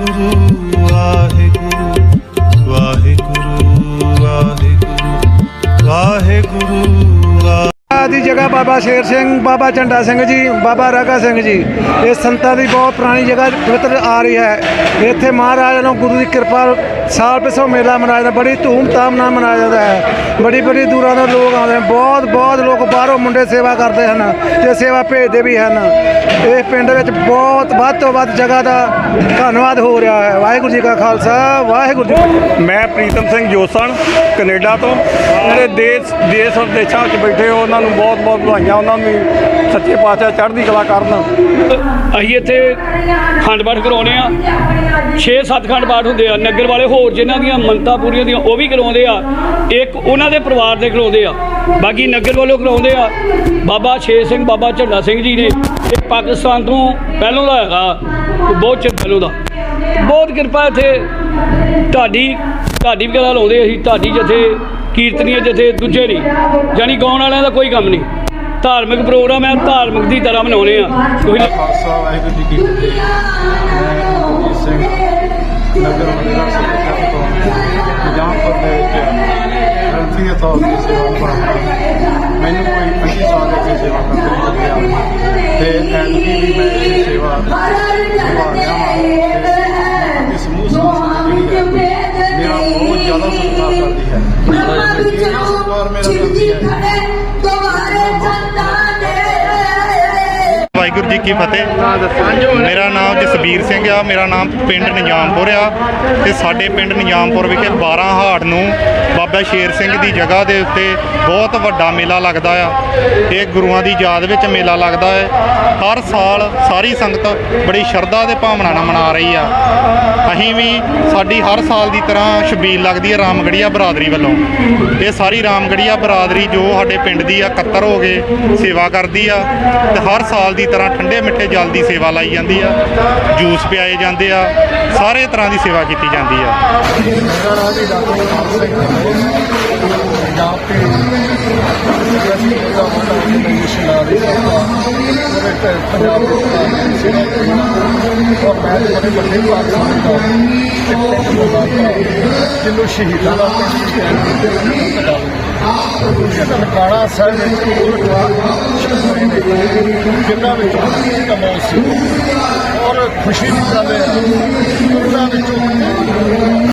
Guru. ਜਗ੍ਹਾ ਬਾਬਾ ਸ਼ੇਰ ਸਿੰਘ, ਬਾਬਾ ਝੰਡਾ ਸਿੰਘ ਜੀ, ਬਾਬਾ ਰਾਗਾ ਸਿੰਘ ਜੀ। ਇਹ ਸੰਤਾਂ ਦੀ ਬਹੁਤ ਪੁਰਾਣੀ ਜਗ੍ਹਾ ਪਵਿੱਤਰ ਆ ਰਹੀ ਹੈ। ਇੱਥੇ ਮਹਾਰਾਜ ਨੂੰ ਗੁਰੂ ਦੀ ਕਿਰਪਾ ਸਾਲ ਪਿਛੋਂ ਮੇਲਾ ਮਨਾਇਆ ਜਾਂਦਾ, ਬੜੀ ਧੂਮ-ਧਾਮ ਨਾਲ ਮਨਾਇਆ ਜਾਂਦਾ ਹੈ। ਬੜੀ ਬੜੀ ਦੂਰਾਂ ਤੋਂ ਲੋਕ ਆਉਂਦੇ ਨੇ ਬਹੁਤ ਬਹੁਤ ਲੋਕ ਬਾਹਰੋਂ ਮੁੰਡੇ ਸੇਵਾ ਕਰਦੇ ਹਨ ਤੇ ਸੇਵਾ ਭੇਜਦੇ ਵੀ ਹਨ। ਇਹ ਪਿੰਡ ਵਿੱਚ ਬਹੁਤ, ਵੱਧ ਤੋਂ ਵੱਧ ਜਗ੍ਹਾ ਦਾ ਧੰਨਵਾਦ ਹੋ ਰਿਹਾ ਹੈ। ਵਾਹਿਗੁਰੂ ਜੀ ਕਾ ਖਾਲਸਾ, ਵਾਹਿਗੁਰੂ ਜੀ ਮੈਂ ਪ੍ਰੀਤਮ ਸਿੰਘ ਜੋਸਣ, ਕੈਨੇਡਾ ਤੋਂ। ਜਿਹੜੇ ਦੇਸ਼ ਦੇਸ਼ ਵਿਦੇਸ਼ਾਂ ਵਿੱਚ ਬੈਠੇ ਹੋ, ਉਹਨਾਂ ਨੂੰ ਬਹੁਤ ਬਹੁਤ ਵਧਾਈਆਂ ਉਹਨਾਂ ਨੂੰ ਸੱਚੇ ਪਾਤਸ਼ਾਹ ਚੜ੍ਹਦੀ ਕਲਾ ਕਰਨ। ਅਸੀਂ ਇੱਥੇ ਖੰਡ ਪਾਠ ਕਰਾਉਨੇ ਆ 6-7 ਖੰਡ ਪਾਠ ਹੁੰਦੇ ਆ। ਨਗਰ ਵਾਲੇ ਹੋਰ ਜਿਨ੍ਹਾਂ ਦੀਆਂ ਮੰਨਤਾਂ ਪੂਰੀਆਂ ਦੀਆਂ ਉਹ ਵੀ ਕਰਾਉਂਦੇ ਆ। ਇੱਕ ਉਹਨਾਂ ਦੇ ਪਰਿਵਾਰ ਦੇ ਕਰਾਉਂਦੇ ਆ। ਬਾਕੀ ਨਗਰ ਵੱਲੋਂ ਕਰਾਉਂਦੇ ਆ। ਬਾਬਾ ਛੇ ਸਿੰਘ, ਬਾਬਾ ਝੰਡਾ ਸਿੰਘ ਜੀ ਨੇ। ਇਹ ਪਾਕਿਸਤਾਨ ਤੋਂ ਪਹਿਲੋਂ ਦਾ ਹੈਗਾ। ਬਹੁਤ ਚਿਰ ਪਹਿਲੋਂ ਦਾ। ਬਹੁਤ ਕਿਰਪਾ ਇੱਥੇ। ਢਾਡੀ ਢਾਡੀ ਵਗੈਰਾ ਲਾਉਂਦੇ ਅਸੀਂ। ਢਾਡੀ ਜਥੇ ਕੀਰਤਨੀਆਂ ਜਥੇ ਦੂਜੇ ਨਹੀਂ। ਜਾਨੀ ਗਾਉਣ ਵਾਲਿਆਂ ਦਾ ਕੋਈ ਕੰਮ ਨਹੀਂ। ਧਾਰਮਿਕ ਪ੍ਰੋਗਰਾਮ ਹੈ, ਧਾਰਮਿਕ ਦੀ ਤਰ੍ਹਾਂ ਮਨਾਉਣੇ ਆ। ਤੁਸੀਂ ਖਾਲਸਾ ਵਾਹਿਗੁਰੂ ਜੀ ਕੀ ਫਤਿਹ। ਮੈਂ ਸਿੰਘ, ਨਗਰ ਮੰਡਲ ਸੇਵਾ ਤੋਂ ਨਿਜ਼ਾਮਪੁਰ ਦੇ ਵਿੱਚ ਗ੍ਰੰਥੀ ਤੌਰ ਤੇ ਸੇਵਾ ਨਿਭਾਉਂਦਾ ਮੈਨੂੰ ਕੋਈ 25 ਸਾਲ ਦੇ ਸੇਵਾ ਕਰਦੇ ਹੋ ਗਿਆ ਤੇ ਐਤਕੀ ਵੀ ਮੈਂ ਇਹ ਸੇਵਾ ਨਿਭਾ ਤੇ ਸਮੂਹ ਸੰਸਥਾ ਜਿਹੜੀ ਹੈ, ਮੇਰਾ ਬਹੁਤ ਜ਼ਿਆਦਾ ਸਤਿਕਾਰ ਕਰਦੀ ਹੈ। ਧਰਮਾਂ ਵਿੱਚ ਨੂੰ ਛਿੜਦੀ ਖੜੇ। ਜੀ, ਕੀ ਫਤਿਹ? ਮੇਰਾ ਨਾਮ ਜਸਬੀਰ ਸਿੰਘ ਆ, ਮੇਰਾ ਨਾਮ ਪਿੰਡ ਨਿਜਾਮਪੁਰ ਆ ਤੇ ਸਾਡੇ ਪਿੰਡ ਨਿਜਾਮਪੁਰ ਵਿਖੇ 12 ਹਾੜ ਨੂੰ ਬਾਬਾ ਸ਼ੇਰ ਸਿੰਘ ਦੀ ਜਗ੍ਹਾ ਦੇ ਉੱਤੇ ਬਹੁਤ ਵੱਡਾ ਮੇਲਾ ਲੱਗਦਾ ਆ। ਇਹ ਗੁਰੂਆਂ ਦੀ ਯਾਦ ਵਿੱਚ ਮੇਲਾ ਲੱਗਦਾ ਹੈ। ਹਰ ਸਾਲ ਸਾਰੀ ਸੰਗਤ ਬੜੀ ਸ਼ਰਧਾ ਤੇ ਭਾਵਨਾ ਨਾਲ ਮਨਾ ਰਹੀ ਆ। ਅਸੀਂ ਵੀ ਸਾਡੀ ਹਰ ਸਾਲ ਦੀ ਤਰ੍ਹਾਂ ਛਬੀਲ ਲੱਗਦੀ ਹੈ ਰਾਮਗੜੀਆ ਬਰਾਦਰੀ ਵੱਲੋਂ। ਇਹ ਸਾਰੀ ਰਾਮਗੜੀਆ ਬਰਾਦਰੀ ਜੋ ਸਾਡੇ ਪਿੰਡ ਦੀ ਆ, ਇਕੱਤਰ ਹੋ ਕੇ ਸੇਵਾ ਕਰਦੀ ਆ ਤੇ ਹਰ ਸਾਲ ਦੀ ਤਰ੍ਹਾਂ ਠੰਡੇ ਮਿੱਠੇ ਜਲ ਦੀ ਸੇਵਾ ਲਾਈ ਜਾਂਦੀ ਆ, ਜੂਸ ਪਿਆਏ ਜਾਂਦੇ ਆ, ਸਾਰੇ ਤਰ੍ਹਾਂ ਦੀ ਸੇਵਾ ਕੀਤੀ ਜਾਂਦੀ ਆ। ਪੰਜਾਬ ਜਿਹਨੂੰ ਸ਼ਹੀਦਾਂ ਦਾ ਸਟੈਂਡ ਦਿੱਤਾ ਕਾਲਾ ਸਾਹਿਬ ਵਿੱਚ ਜਿੰਨਾ ਵਿੱਚ ਖੁਸ਼ੀ ਦਾ ਮੌਸਮ ਔਰ ਖੁਸ਼ੀ ਦੀ ਗੱਲ ਹੈ ਉਹਨਾਂ ਵਿੱਚੋਂ